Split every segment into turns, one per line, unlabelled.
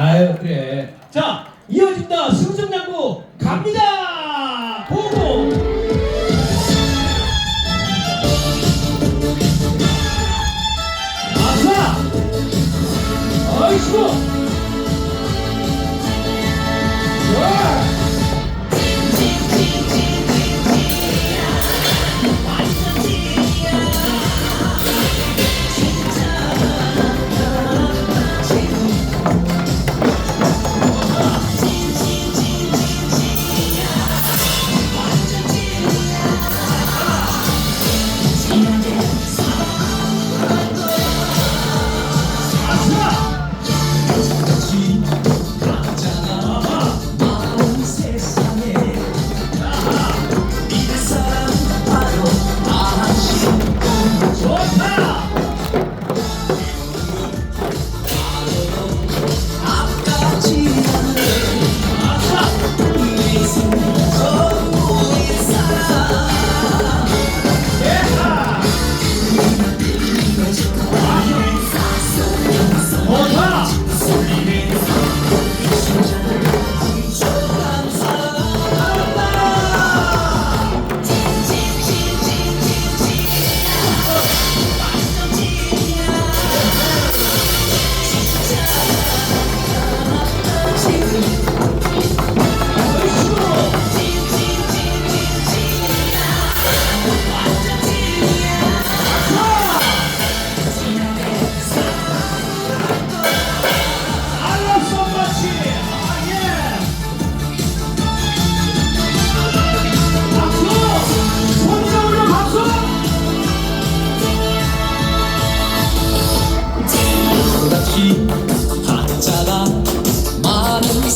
아유 그래. 자 이어집니다. 승승장구 갑니다.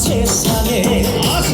చేస్తానే. ఆశ!